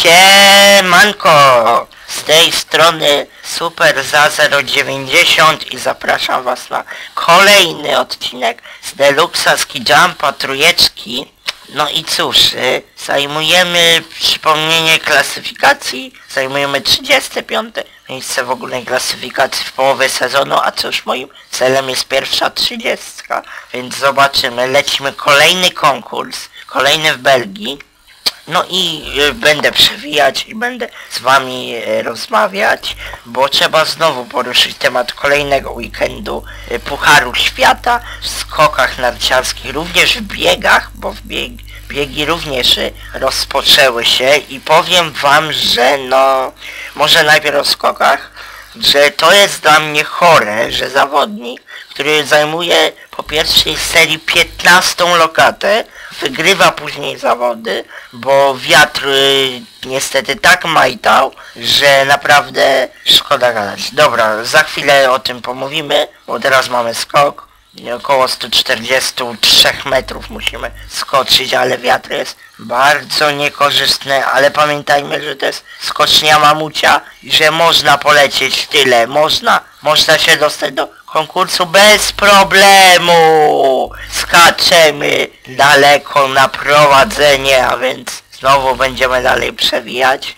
Siemanko! Z tej strony Super za 090 i zapraszam was na kolejny odcinek z Deluxa Ski Jumpa trójeczki. No i cóż, y, zajmujemy przypomnienie klasyfikacji, zajmujemy 35 miejsce w ogólnej klasyfikacji w połowie sezonu, a cóż moim celem jest pierwsza 30, więc zobaczymy, lecimy kolejny konkurs, kolejny w Belgii. No i y, będę przewijać i będę z wami y, rozmawiać, bo trzeba znowu poruszyć temat kolejnego weekendu y, Pucharu Świata w skokach narciarskich, również w biegach, bo w bieg, biegi również rozpoczęły się. I powiem wam, że no, może najpierw o skokach, że to jest dla mnie chore, że zawodnik, który zajmuje po pierwszej serii 15 lokatę, wygrywa później zawody, bo wiatr y, niestety tak majtał, że naprawdę szkoda gadać. Dobra, za chwilę o tym pomówimy, bo teraz mamy skok. Około 143 metrów musimy skoczyć, ale wiatr jest bardzo niekorzystny, ale pamiętajmy, że to jest skocznia mamucia i że można polecieć tyle, można, można się dostać do konkursu bez problemu. Skaczemy daleko na prowadzenie, a więc znowu będziemy dalej przewijać.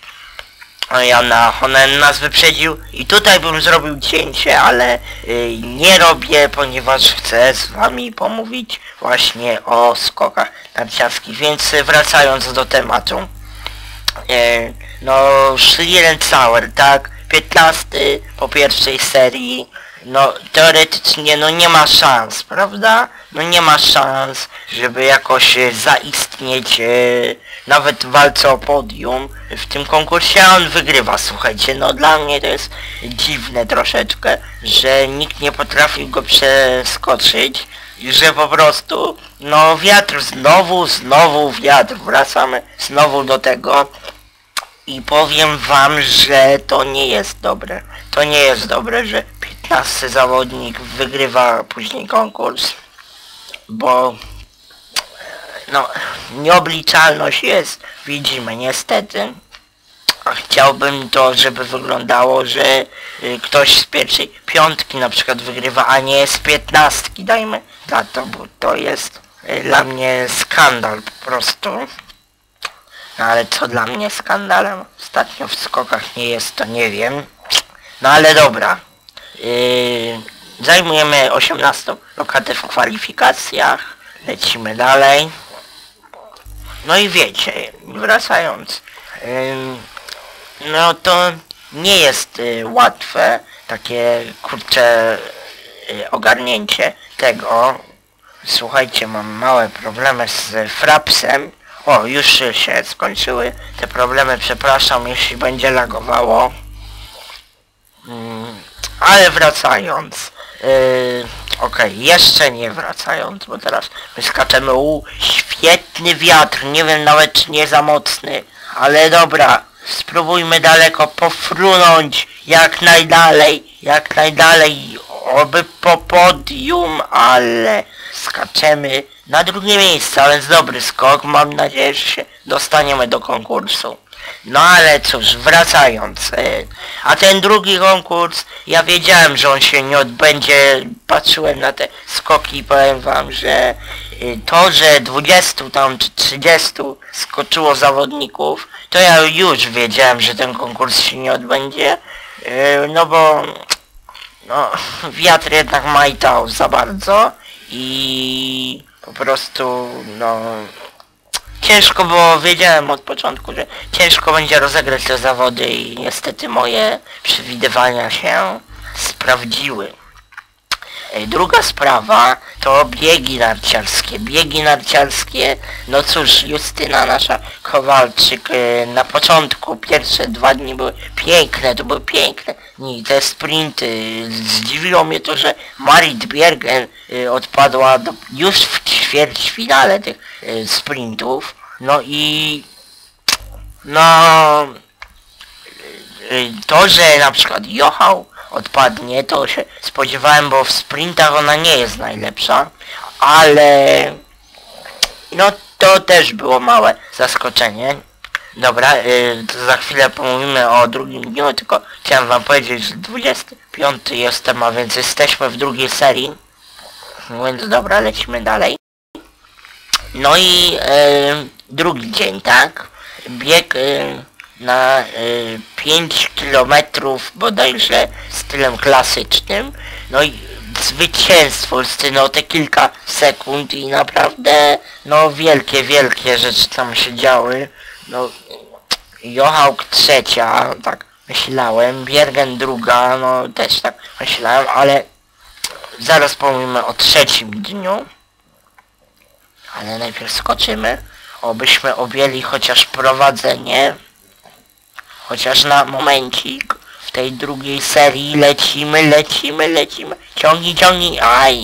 A ja na Honen nas wyprzedził i tutaj bym zrobił cięcie, ale y, nie robię, ponieważ chcę z wami pomówić właśnie o skokach narciarskich, więc wracając do tematu. Y, no, Schlierenzauer, tak, 15 po pierwszej serii, no teoretycznie no nie ma szans, prawda? No nie ma szans, żeby jakoś zaistnieć e, nawet w walce o podium. W tym konkursie, a on wygrywa, słuchajcie, no dla mnie to jest dziwne troszeczkę, że nikt nie potrafił go przeskoczyć i że po prostu, no wiatr znowu, znowu wiatr, wracamy znowu do tego, i powiem wam, że to nie jest dobre. To nie jest dobre, że 15 zawodnik wygrywa później konkurs, bo no nieobliczalność jest, widzimy niestety. A chciałbym to, żeby wyglądało, że y, ktoś z pierwszej piątki na przykład wygrywa, a nie z piętnastki, dajmy na to, bo to jest y, dla mnie skandal po prostu. No ale co dla mnie skandalem ostatnio w skokach nie jest, to nie wiem. No ale dobra. Yy, zajmujemy 18 lokatę w kwalifikacjach. Lecimy dalej. No i wiecie, wracając. Yy, no to nie jest yy, łatwe takie kurcze yy, ogarnięcie tego. Słuchajcie, mam małe problemy z frapsem. O, już się skończyły te problemy, przepraszam, jeśli będzie lagowało. Mm, ale wracając, yy, jeszcze nie wracając, bo teraz wyskaczemy u świetny wiatr, nie wiem nawet czy nie za mocny, ale dobra, spróbujmy daleko pofrunąć jak najdalej, jak najdalej, oby po podium, ale skaczemy na drugie miejsce, ale z dobry skok, mam nadzieję, że się dostaniemy do konkursu. No ale cóż, wracając, e, a ten drugi konkurs, ja wiedziałem, że on się nie odbędzie, patrzyłem na te skoki i powiem wam, że e, to, że 20 tam czy 30 skoczyło zawodników, to ja już wiedziałem, że ten konkurs się nie odbędzie, e, no bo no, wiatr jednak majtał za bardzo i po prostu no ciężko było, wiedziałem od początku, że ciężko będzie rozegrać te zawody i niestety moje przewidywania się sprawdziły. Druga sprawa to biegi narciarskie. Biegi narciarskie, no cóż, Justyna nasza Kowalczyk e, na początku, pierwsze dwa dni były piękne, to były piękne. I te sprinty, zdziwiło mnie to, że Marit Biergen e, odpadła do, już w ćwierćfinale tych e, sprintów. No i no to, że na przykład Jochał odpadnie, to się spodziewałem, bo w sprintach ona nie jest najlepsza, ale no to też było małe zaskoczenie. Dobra, y, to za chwilę pomówimy o drugim dniu, tylko chciałem wam powiedzieć, że 25 jestem, a więc jesteśmy w drugiej serii. Więc dobra, lecimy dalej. No i y, drugi dzień, tak? Bieg y, na y, 5 km bodajże stylem klasycznym. No i zwycięstwo no te kilka sekund i naprawdę no wielkie, wielkie rzeczy tam się działy. No Johauk trzecia, tak myślałem, Biergen druga, no też tak myślałem, ale zaraz pomówimy o trzecim dniu. Ale najpierw skoczymy, obyśmy objęli chociaż prowadzenie, chociaż na momencik. W tej drugiej serii lecimy, lecimy, lecimy. Ciągnij, ciągnij, aj!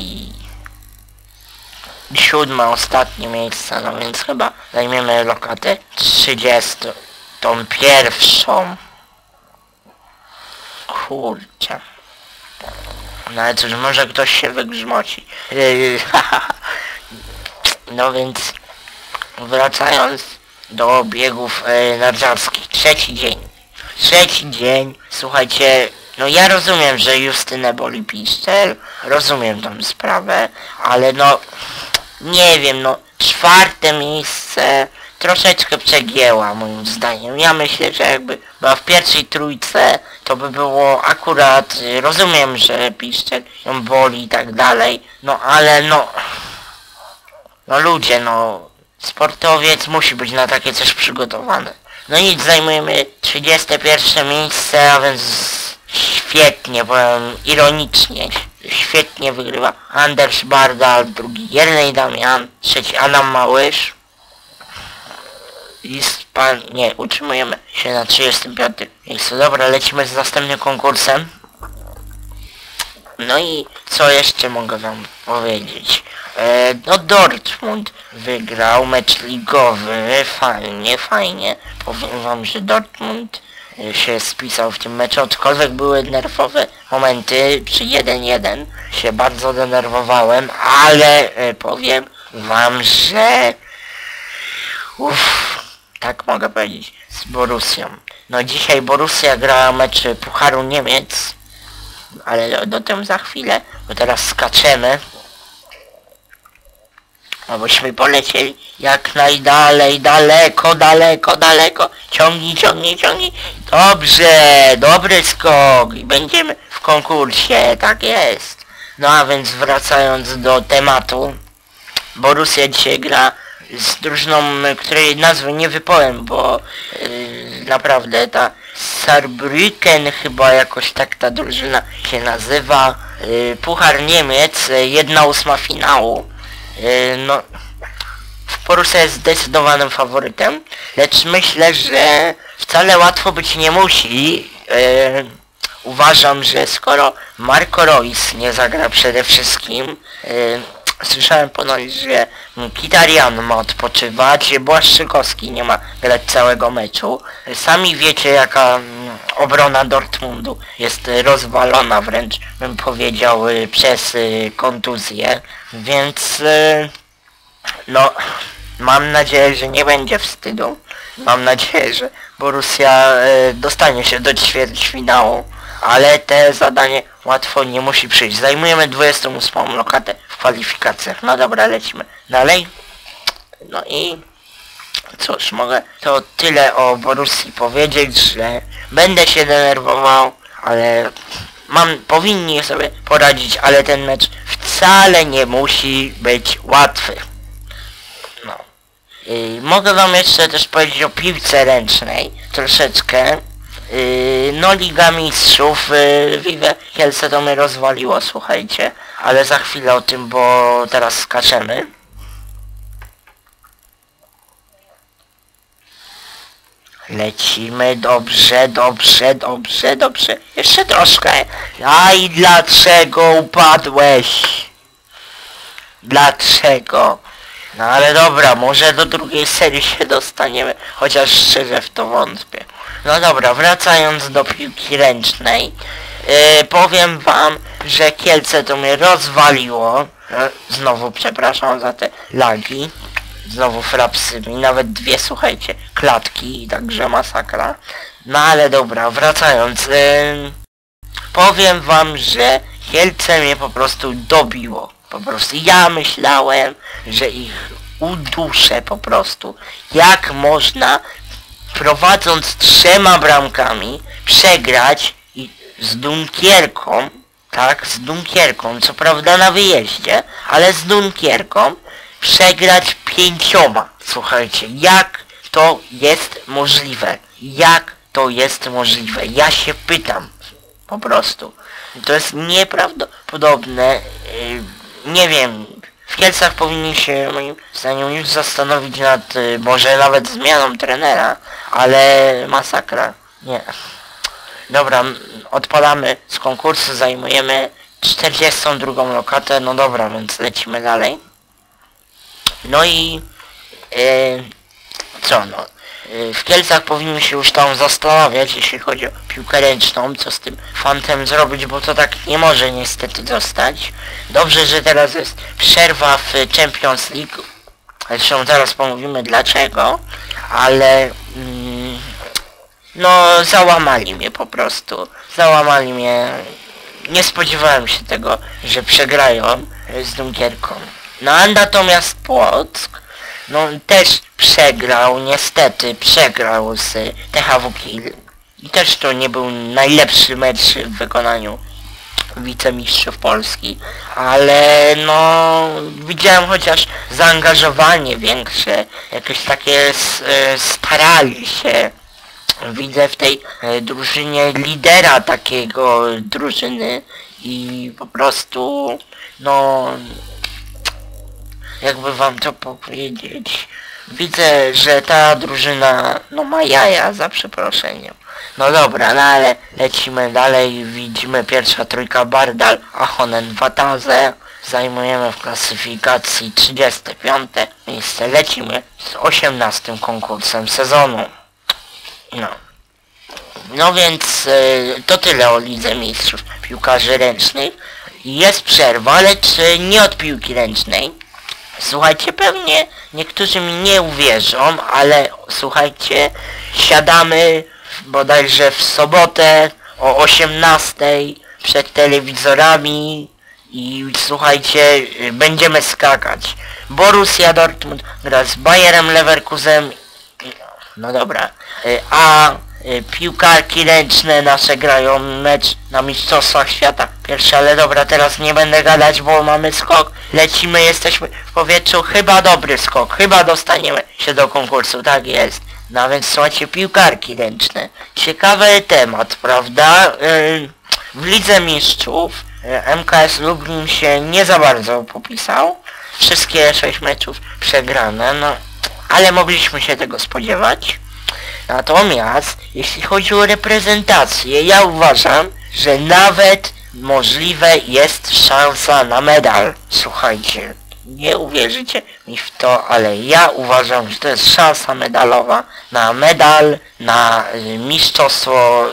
Siódme, ostatnie miejsce, no więc chyba zajmiemy lokatę 30. Tą pierwszą. Kurczę. No ale cóż, może ktoś się wygrzmoci. No więc wracając do biegów e, narciarskich. Trzeci dzień. Trzeci dzień. Słuchajcie, no ja rozumiem, że Justynę boli piszczel. Rozumiem tą sprawę, ale no nie wiem, no czwarte miejsce troszeczkę przegięła moim zdaniem. Ja myślę, że jakby była w pierwszej trójce, to by było akurat, rozumiem, że piszczel ją boli i tak dalej, no ale no, no ludzie, no, sportowiec musi być na takie coś przygotowany. No i zajmujemy 31 miejsce, a więc świetnie, powiem ironicznie, świetnie wygrywa Anders Bardal, drugi Jernej Damian, trzeci Adam Małysz. Jest pan, nie, utrzymujemy się na 35 miejscu. Dobra, lecimy z następnym konkursem. No i co jeszcze mogę wam powiedzieć? E, no Dortmund wygrał mecz ligowy, fajnie, fajnie. Powiem wam, że Dortmund e, się spisał w tym meczu, aczkolwiek były nerwowe momenty przy 1-1 się bardzo denerwowałem, ale e, powiem wam, że uff, tak mogę powiedzieć, z Borussią. No dzisiaj Borussia gra mecz Pucharu Niemiec, ale do, do tym za chwilę, bo teraz skaczemy. Abyśmy polecieli jak najdalej, daleko, daleko, daleko. Ciągnij, ciągnij, ciągnij. Dobrze, dobry skok. I będziemy w konkursie, tak jest. No a więc wracając do tematu. Borussia dzisiaj gra z drużyną, której nazwy nie wypowiem, bo yy, naprawdę ta Saarbrücken chyba jakoś tak ta drużyna się nazywa. Yy, Puchar Niemiec, jedna ósma finału. Yy, no, Borussia jest zdecydowanym faworytem, lecz myślę, że wcale łatwo być nie musi. Yy, uważam, że skoro Marco Reus nie zagra przede wszystkim, yy, Słyszałem ponoć, że Kitarian ma odpoczywać, Błaszczykowski nie ma grać całego meczu. Sami wiecie jaka mm, obrona Dortmundu jest rozwalona wręcz bym powiedział y, przez y, kontuzję. Więc y, no mam nadzieję, że nie będzie wstydu. Mam nadzieję, że Borussia dostanie się do ćwierćfinału. Ale te zadanie łatwo nie musi przyjść. Zajmujemy 28 lokatę w kwalifikacjach. No dobra, lecimy dalej. No i cóż, mogę to tyle o Borussii powiedzieć, że będę się denerwował, ale mam, powinni sobie poradzić, ale ten mecz wcale nie musi być łatwy. No. I mogę wam jeszcze też powiedzieć o piłce ręcznej, troszeczkę. Yy, no Liga Mistrzów, yy, Vive Kielce to mnie rozwaliło, słuchajcie, ale za chwilę o tym, bo teraz skaczemy. Lecimy dobrze, dobrze, dobrze, dobrze. Jeszcze troszkę. A i dlaczego upadłeś? Dlaczego? No ale dobra, może do drugiej serii się dostaniemy, chociaż szczerze w to wątpię. No dobra, wracając do piłki ręcznej, yy, powiem wam, że Kielce to mnie rozwaliło. Yy, znowu przepraszam za te lagi. znowu frapsy i nawet dwie, słuchajcie, klatki, także masakra. No ale dobra, wracając, ym, powiem wam, że Kielce mnie po prostu dobiło. Po prostu ja myślałem, że ich uduszę po prostu. Jak można prowadząc trzema bramkami przegrać z Dunkierką, tak, z Dunkierką, co prawda na wyjeździe, ale z Dunkierką przegrać pięcioma. Słuchajcie, jak to jest możliwe? Jak to jest możliwe? Ja się pytam. Po prostu. To jest nieprawdopodobne. Yy, nie wiem. W Kielcach powinni się moim zdaniem już zastanowić nad yy, może nawet zmianą trenera, ale masakra. Nie. Dobra, m, odpadamy z konkursu, zajmujemy 42 lokatę, no dobra, więc lecimy dalej. No i yy, co no? Yy, W Kielcach powinni się już tam zastanawiać, jeśli chodzi o piłkę ręczną, co z tym fantem zrobić, bo to tak nie może niestety zostać. Dobrze, że teraz jest przerwa w Champions League. Zresztą zaraz pomówimy dlaczego, ale mm, no załamali mnie po prostu. Załamali mnie. Nie spodziewałem się tego, że przegrają z Dunkierką. No natomiast Płock, no też przegrał, niestety przegrał z THW Kiel. I też to nie był najlepszy mecz w wykonaniu wicemistrzów Polski, ale no widziałem chociaż zaangażowanie większe, jakieś takie e, starali się. Widzę w tej e, drużynie lidera takiego drużyny i po prostu no jakby wam to powiedzieć. Widzę, że ta drużyna no ma jaja za przeproszeniem. No dobra, no ale lecimy dalej, widzimy pierwsza trójka Bardal, Ahonen Wataze. Zajmujemy w klasyfikacji 35 miejsce. Lecimy z 18 konkursem sezonu. No. No więc y, to tyle o Lidze Mistrzów Piłkarzy Ręcznych. Jest przerwa, lecz y, nie od piłki ręcznej. Słuchajcie, pewnie niektórzy mi nie uwierzą, ale słuchajcie, siadamy bodajże w sobotę o 18 przed telewizorami i słuchajcie, będziemy skakać. Borussia Dortmund gra z Bayerem Leverkusen no dobra. Y, A piłkarki ręczne nasze grają mecz na Mistrzostwach Świata. Pierwsze, ale dobra, teraz nie będę gadać, bo mamy skok. Lecimy, jesteśmy w powietrzu. Chyba dobry skok. Chyba dostaniemy się do konkursu. Tak jest. No więc słuchajcie, piłkarki ręczne. Ciekawy temat, prawda? Y, W Lidze Mistrzów y, MKS Lublin się nie za bardzo popisał. Wszystkie sześć meczów przegrane, no ale mogliśmy się tego spodziewać. Natomiast jeśli chodzi o reprezentację, ja uważam, że nawet możliwe jest szansa na medal. Słuchajcie, nie uwierzycie mi w to, ale ja uważam, że to jest szansa medalowa na medal, na y, mistrzostwo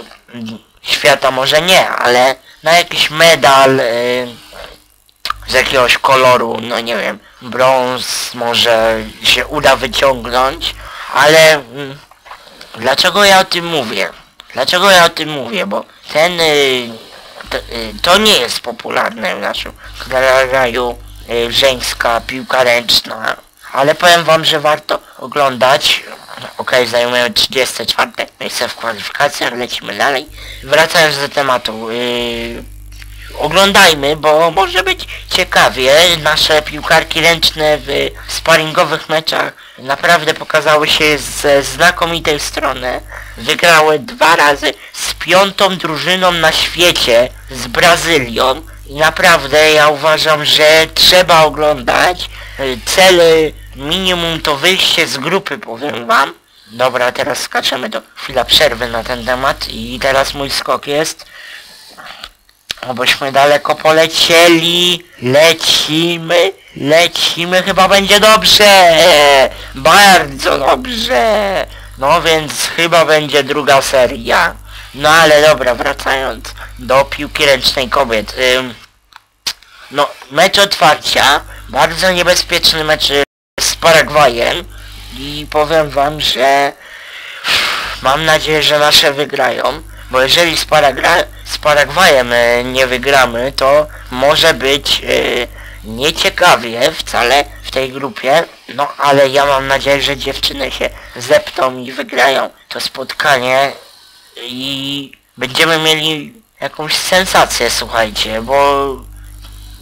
świata może nie, ale na jakiś medal y, z jakiegoś koloru, no nie wiem, brąz może się uda wyciągnąć, ale mm, dlaczego ja o tym mówię? Dlaczego ja o tym mówię? Bo ten, y, to, y, to nie jest popularne w naszym kraju y, żeńska piłka ręczna, ale powiem wam, że warto oglądać. Okej, zajmujemy 34 miejsce w kwalifikacjach, lecimy dalej. Wracając do tematu, y, oglądajmy, bo może być ciekawie. Nasze piłkarki ręczne w sparingowych meczach naprawdę pokazały się ze znakomitej strony. Wygrały dwa razy z piątą drużyną na świecie, z Brazylią. I naprawdę ja uważam, że trzeba oglądać. Y, Cel minimum to wyjście z grupy, powiem wam. Dobra, teraz skaczemy do chwila przerwy na ten temat i teraz mój skok jest Obyśmy daleko polecieli. Lecimy. Lecimy. Chyba będzie dobrze. Bardzo dobrze. No więc chyba będzie druga seria. No ale dobra, wracając do piłki ręcznej kobiet. Ym, no, mecz otwarcia. Bardzo niebezpieczny mecz y, z Paragwajem i powiem wam, że mam nadzieję, że nasze wygrają, bo jeżeli z, Paragra z Paragwajem e, nie wygramy, to może być e, nieciekawie wcale w tej grupie, no ale ja mam nadzieję, że dziewczyny się zepną i wygrają to spotkanie i będziemy mieli jakąś sensację, słuchajcie, bo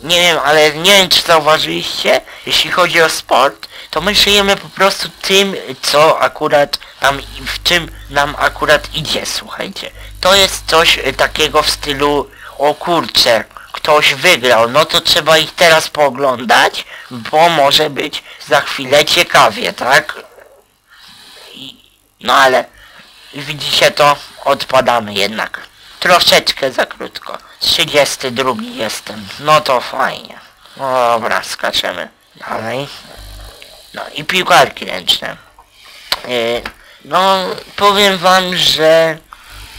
nie wiem, ale nie wiem czy zauważyliście, jeśli chodzi o sport, to my żyjemy po prostu tym, co akurat nam, w czym nam akurat idzie, słuchajcie. To jest coś y, takiego w stylu, o kurczę, ktoś wygrał, no to trzeba ich teraz pooglądać, bo może być za chwilę ciekawie, tak? No ale widzicie to, odpadamy jednak. Troszeczkę za krótko. 32 jestem. No to fajnie. Dobra, skaczemy dalej. No i piłkarki ręczne. Yy, no powiem wam, że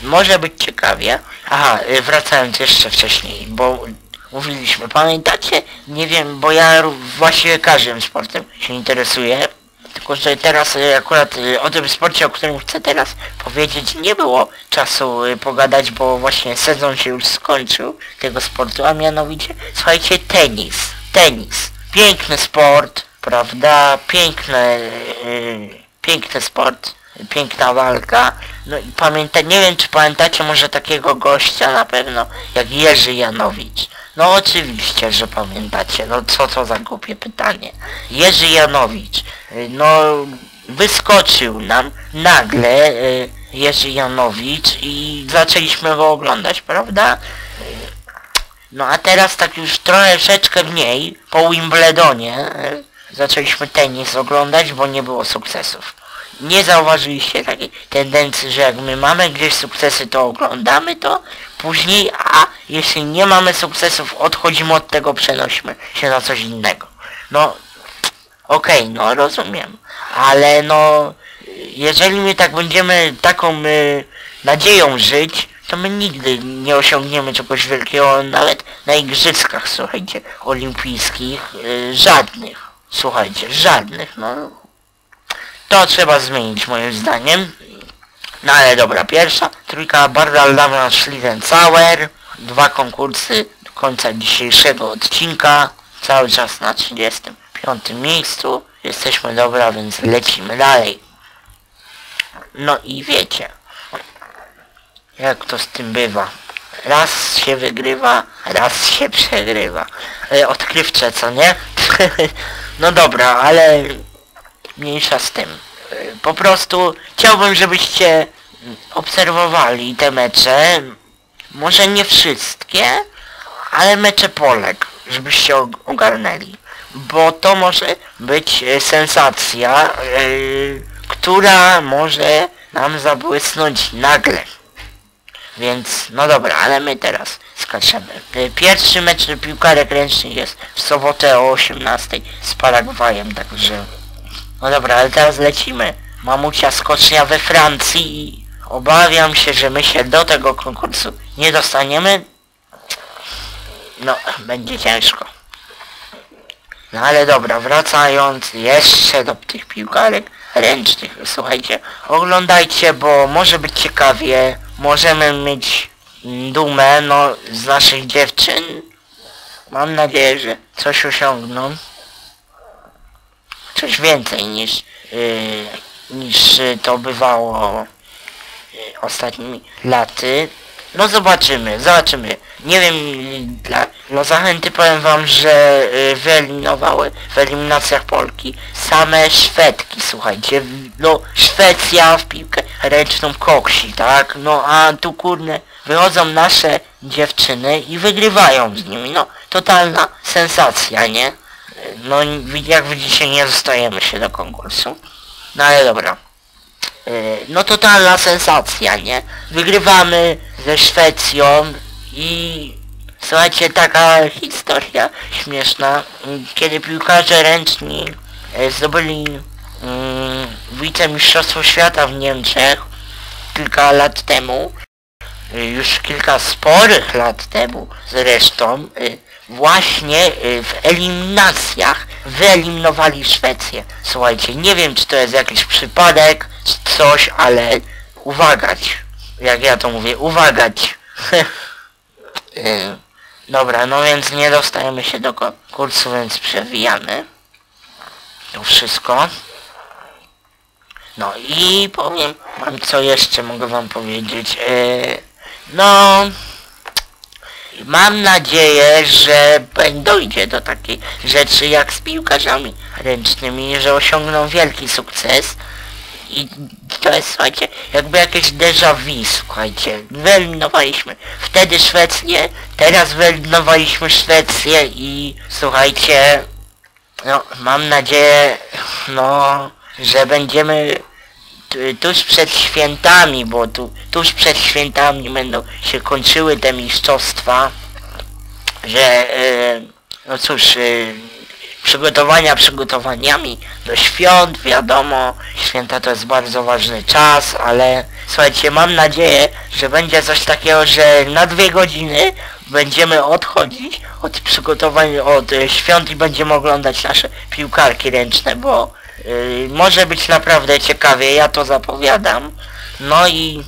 może być ciekawie. Aha, yy, wracając jeszcze wcześniej, bo mówiliśmy, pamiętacie? Nie wiem, bo ja właśnie każdym sportem się interesuję. Tylko, że teraz y, akurat y, o tym sporcie, o którym chcę teraz powiedzieć, nie było czasu y, pogadać, bo właśnie sezon się już skończył tego sportu, a mianowicie, słuchajcie, tenis. Tenis. Piękny sport, prawda? Piękny, yy, piękny sport, piękna walka. No i pamięta, nie wiem czy pamiętacie może takiego gościa na pewno, jak Jerzy Janowicz. No oczywiście, że pamiętacie. No co to za głupie pytanie. Jerzy Janowicz. y, No wyskoczył nam nagle y, Jerzy Janowicz i zaczęliśmy go oglądać, prawda? No a teraz tak już troszeczkę mniej po Wimbledonie y, zaczęliśmy tenis oglądać, bo nie było sukcesów. Nie zauważyliście takiej tendencji, że jak my mamy gdzieś sukcesy, to oglądamy to później, a jeśli nie mamy sukcesów, odchodzimy od tego, przenosimy się na coś innego. No, okej, no rozumiem, ale no, jeżeli my tak będziemy taką y, nadzieją żyć, to my nigdy nie osiągniemy czegoś wielkiego, nawet na igrzyskach, słuchajcie, olimpijskich, y, żadnych, słuchajcie, żadnych, no, to trzeba zmienić moim zdaniem. No ale dobra, pierwsza trójka Bardal Damian Schlittencauer. Dwa konkursy do końca dzisiejszego odcinka. Cały czas na 35 miejscu. Jesteśmy dobra, więc lecimy dalej. No i wiecie, jak to z tym bywa. Raz się wygrywa, raz się przegrywa. E, odkrywcze, co nie? no dobra, ale mniejsza z tym. Y, Po prostu chciałbym, żebyście obserwowali te mecze. Może nie wszystkie, ale mecze Polek, żebyście og- ogarnęli. Bo to może być e, sensacja, yy, która może nam zabłysnąć nagle. Więc, no dobra, ale my teraz skaczemy. Y, Pierwszy mecz piłkarek ręcznych jest w sobotę o 18 z Paragwajem, także... No dobra, ale teraz lecimy. Mamucia skocznia we Francji obawiam się, że my się do tego konkursu nie dostaniemy. No, będzie ciężko. No ale dobra, wracając jeszcze do tych piłkarek ręcznych. Słuchajcie, oglądajcie, bo może być ciekawie. Możemy mieć dumę, no, z naszych dziewczyn. Mam nadzieję, że coś osiągną coś więcej niż, yy, niż y, to bywało yy, ostatnimi laty. No zobaczymy, zobaczymy. Nie wiem, y, dla, dla zachęty powiem wam, że y, wyeliminowały w eliminacjach Polki same Szwedki, słuchajcie. No Szwecja w piłkę ręczną koksi, tak? No a tu kurne wychodzą nasze dziewczyny i wygrywają z nimi. No totalna sensacja, nie? No jak widzicie nie dostajemy się do konkursu. No ale dobra. Yy, No totalna sensacja, nie? Wygrywamy ze Szwecją i słuchajcie, taka historia śmieszna, kiedy piłkarze ręczni e, zdobyli mm, wicemistrzostwo świata w Niemczech kilka lat temu, y, już kilka sporych lat temu zresztą, właśnie y, w eliminacjach wyeliminowali Szwecję. Słuchajcie, nie wiem czy to jest jakiś przypadek, czy coś, ale uwagać. Jak ja to mówię, uwagać. Y, Dobra, no więc nie dostajemy się do konkursu, więc przewijamy. To wszystko. No i powiem wam co jeszcze mogę wam powiedzieć. Yy, no mam nadzieję, że dojdzie do takiej rzeczy jak z piłkarzami ręcznymi, że osiągną wielki sukces. I to jest, słuchajcie, jakby jakieś déjà vu, słuchajcie. Wyeliminowaliśmy wtedy Szwecję, teraz wyeliminowaliśmy Szwecję i słuchajcie, no mam nadzieję, no, że będziemy tuż przed świętami, bo tu, tuż przed świętami będą się kończyły te mistrzostwa, że, e, no cóż, e, przygotowania przygotowaniami do świąt, wiadomo, święta to jest bardzo ważny czas, ale słuchajcie, mam nadzieję, że będzie coś takiego, że na dwie godziny będziemy odchodzić od przygotowań, od świąt i będziemy oglądać nasze piłkarki ręczne, bo y, może być naprawdę ciekawie, ja to zapowiadam. No i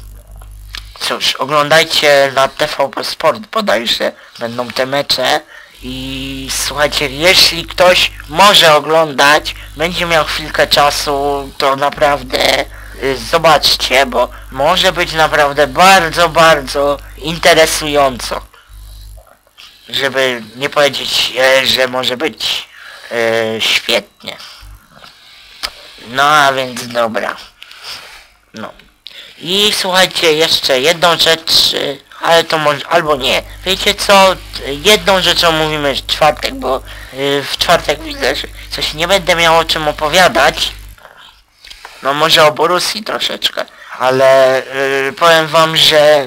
cóż, oglądajcie na TVP Sport bodajże, będą te mecze i słuchajcie, jeśli ktoś może oglądać, będzie miał chwilkę czasu, to naprawdę y, zobaczcie, bo może być naprawdę bardzo, bardzo interesująco. Żeby nie powiedzieć, e, że może być e, świetnie. No a więc dobra. No. I słuchajcie, jeszcze jedną rzecz, y, ale to może, albo nie. Wiecie co, jedną rzeczą mówimy w czwartek, bo y, w czwartek widzę, że coś nie będę miał o czym opowiadać. No może o Borussii troszeczkę, ale y, powiem wam, że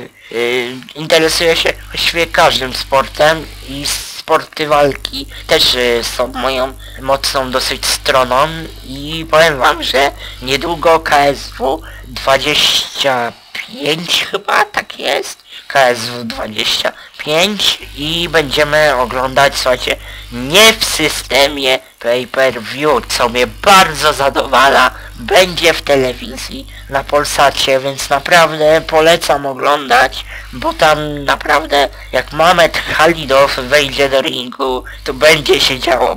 interesuję się właściwie każdym sportem i sporty walki też y, są moją mocną dosyć stroną i powiem wam, że niedługo KSW 25 chyba tak jest. KSW 25 i będziemy oglądać, słuchajcie, nie w systemie pay-per-view, co mnie bardzo zadowala, będzie w telewizji na Polsacie, więc naprawdę polecam oglądać, bo tam naprawdę jak Mamet Halidow wejdzie do ringu, to będzie się działo,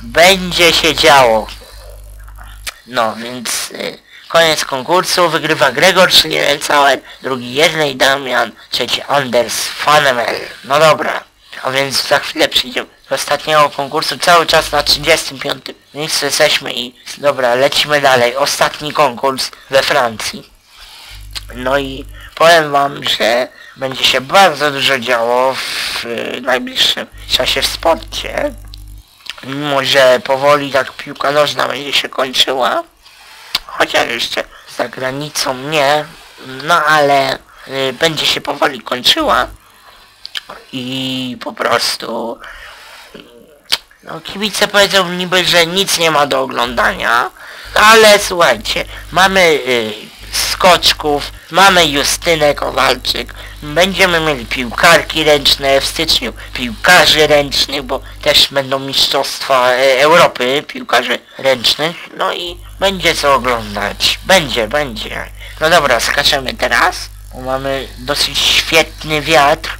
będzie się działo. No, więc y, koniec konkursu. Wygrywa Gregor, czyli Cauer, drugi Jednej Damian, trzeci Anders Fanemel. No dobra, a więc za chwilę przyjdziemy do ostatniego konkursu. Cały czas na 35 miejscu jesteśmy i dobra, lecimy dalej. Ostatni konkurs we Francji. No i powiem wam, że będzie się bardzo dużo działo w y, najbliższym czasie w sporcie. Mimo, że powoli tak piłka nożna będzie się kończyła, chociaż jeszcze za granicą nie, no ale y, będzie się powoli kończyła i po prostu no kibice powiedzą niby, że nic nie ma do oglądania, ale słuchajcie, mamy y, skoczków, mamy Justynę Kowalczyk, będziemy mieli piłkarki ręczne, w styczniu piłkarzy ręcznych, bo też będą mistrzostwa e, Europy piłkarzy ręcznych, no i będzie co oglądać, będzie, będzie. No dobra, skaczemy teraz, bo mamy dosyć świetny wiatr,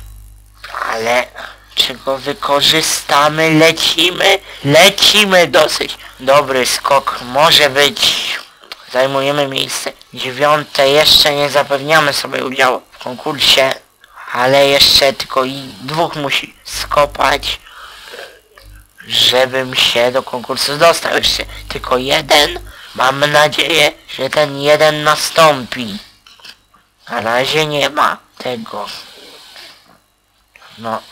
ale czy go wykorzystamy? Lecimy, lecimy dosyć. Dobry skok może być. Zajmujemy miejsce dziewiąte. Jeszcze nie zapewniamy sobie udziału w konkursie, ale jeszcze tylko i dwóch musi skopać, żebym się do konkursu dostał. Jeszcze tylko jeden. Mam nadzieję, że ten jeden nastąpi. Na razie nie ma tego. No.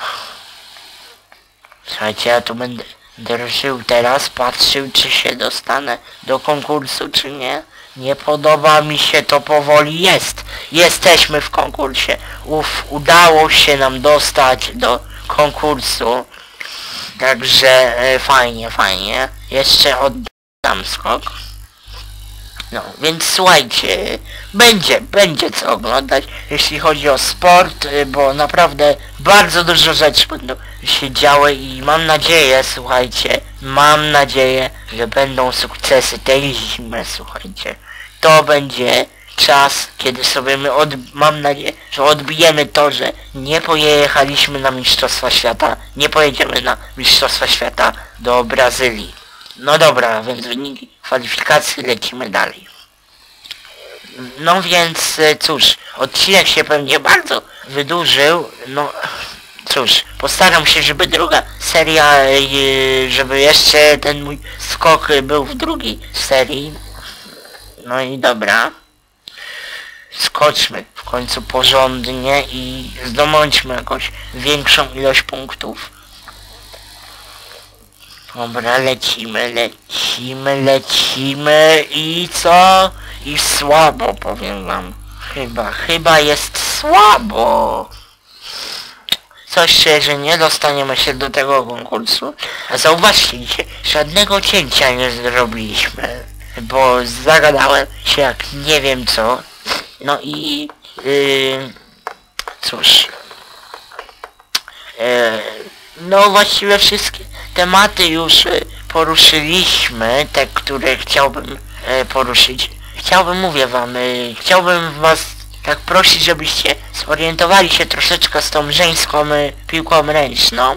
Słuchajcie, ja tu będę drżył teraz, patrzył czy się dostanę do konkursu czy nie. Nie podoba mi się to powoli. Jest. Jesteśmy w konkursie. Uf, udało się nam dostać do konkursu. Także e, fajnie, fajnie. Jeszcze oddam skok. No, więc słuchajcie, będzie, będzie co oglądać, jeśli chodzi o sport, y, bo naprawdę bardzo dużo rzeczy będą się działy i mam nadzieję, słuchajcie, mam nadzieję, że będą sukcesy tej zimy, słuchajcie. To będzie czas, kiedy sobie my od, mam nadzieję, że odbijemy to, że nie pojechaliśmy na Mistrzostwa Świata, nie pojedziemy na Mistrzostwa Świata do Brazylii. No dobra, więc wyniki kwalifikacji lecimy dalej. No więc e, cóż, odcinek się pewnie bardzo wydłużył, no cóż, postaram się, żeby druga seria, e, żeby jeszcze ten mój skok był w drugiej serii. No i dobra. Skoczmy w końcu porządnie i zdobądźmy jakąś większą ilość punktów. Dobra, lecimy, lecimy, lecimy i co? I słabo, powiem wam. Chyba, chyba jest słabo. Coś czuję, że nie dostaniemy się do tego konkursu. A zauważcie, żadnego cięcia nie zrobiliśmy. Bo zagadałem się jak nie wiem co. No i... Yy, cóż... Yy, no właściwie wszystkie tematy już y, poruszyliśmy, te, które chciałbym e, poruszyć. Chciałbym, mówię wam, y, chciałbym was tak prosić, żebyście zorientowali się troszeczkę z tą żeńską piłką ręczną,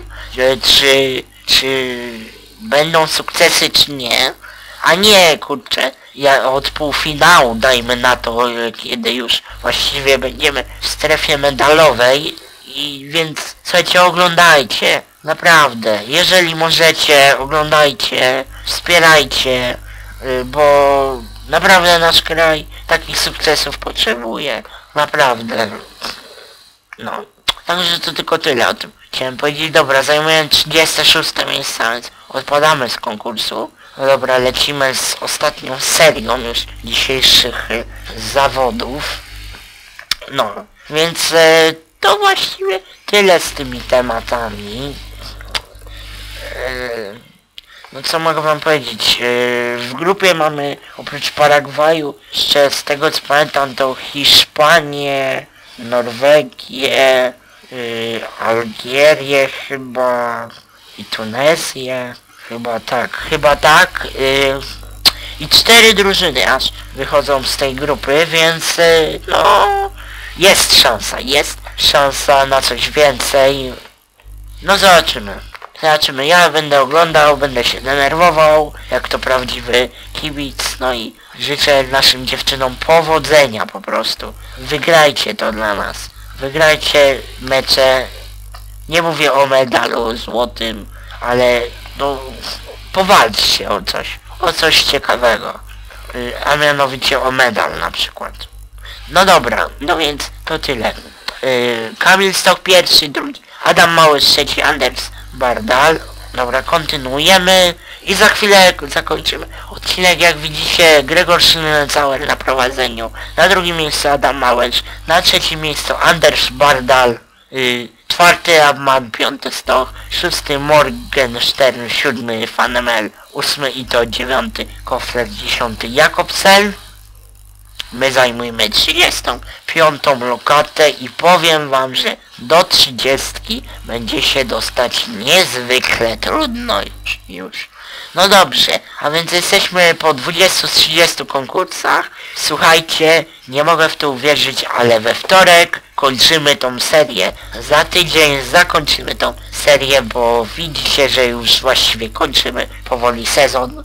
czy, czy będą sukcesy, czy nie. A nie, kurczę, ja od półfinału dajmy na to, kiedy już właściwie będziemy w strefie medalowej i więc słuchajcie, oglądajcie, naprawdę, jeżeli możecie, oglądajcie, wspierajcie, y, bo naprawdę nasz kraj takich sukcesów potrzebuje, naprawdę. No, także to tylko tyle o tym chciałem powiedzieć. Dobra, zajmuję 36 miejsce, więc odpadamy z konkursu. No dobra, lecimy z ostatnią serią już dzisiejszych zawodów. No, więc e, to właściwie tyle z tymi tematami. E, no co mogę wam powiedzieć? E, w grupie mamy oprócz Paragwaju jeszcze z tego co pamiętam to Hiszpanię, Norwegię, y, Algierię chyba i Tunezję. Chyba tak, chyba tak. I cztery drużyny aż wychodzą z tej grupy, więc no jest szansa, jest szansa na coś więcej. No zobaczymy. Zobaczymy, ja będę oglądał, będę się denerwował, jak to prawdziwy kibic, no i życzę naszym dziewczynom powodzenia po prostu. Wygrajcie to dla nas. Wygrajcie mecze. Nie mówię o medalu złotym, ale no powalczcie o coś. O coś ciekawego. Y, A mianowicie o medal na przykład. No dobra, no więc to tyle. Yy, Kamil Stok pierwszy, drugi, Adam Mały trzeci, Anders Bardal. Dobra, kontynuujemy i za chwilę zakończymy odcinek. Jak widzicie, Gregor Schnellzauer na prowadzeniu. Na drugim miejscu Adam Małecz. Na trzecim miejscu Anders Bardal. Yy, czwarty Abman, piąty Stoch, szósty Morgenstern, siódmy Fanemel, ósmy i to dziewiąty Kofler, dziesiąty Jakobsel. My zajmujemy 35 lokatę i powiem wam, że do 30 będzie się dostać niezwykle trudno już. już. No dobrze, a więc jesteśmy po 20 z 30 konkursach. Słuchajcie, nie mogę w to uwierzyć, ale we wtorek kończymy tą serię. Za tydzień zakończymy tą serię, bo widzicie, że już właściwie kończymy powoli sezon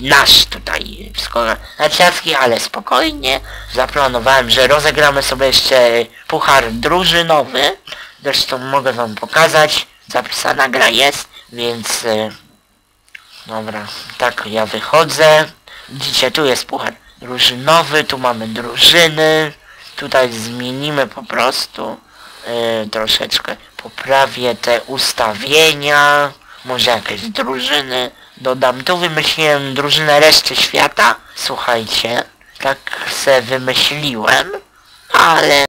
nasz tutaj narciarski, ale spokojnie. Zaplanowałem, że rozegramy sobie jeszcze puchar drużynowy. Zresztą mogę wam pokazać. Zapisana gra jest, więc... y, Dobra, tak ja wychodzę. Widzicie, tu jest puchar drużynowy, tu mamy drużyny. Tutaj zmienimy po prostu yy, troszeczkę poprawię te ustawienia. Może jakieś drużyny dodam. Tu wymyśliłem drużynę reszty świata. Słuchajcie, tak se wymyśliłem, ale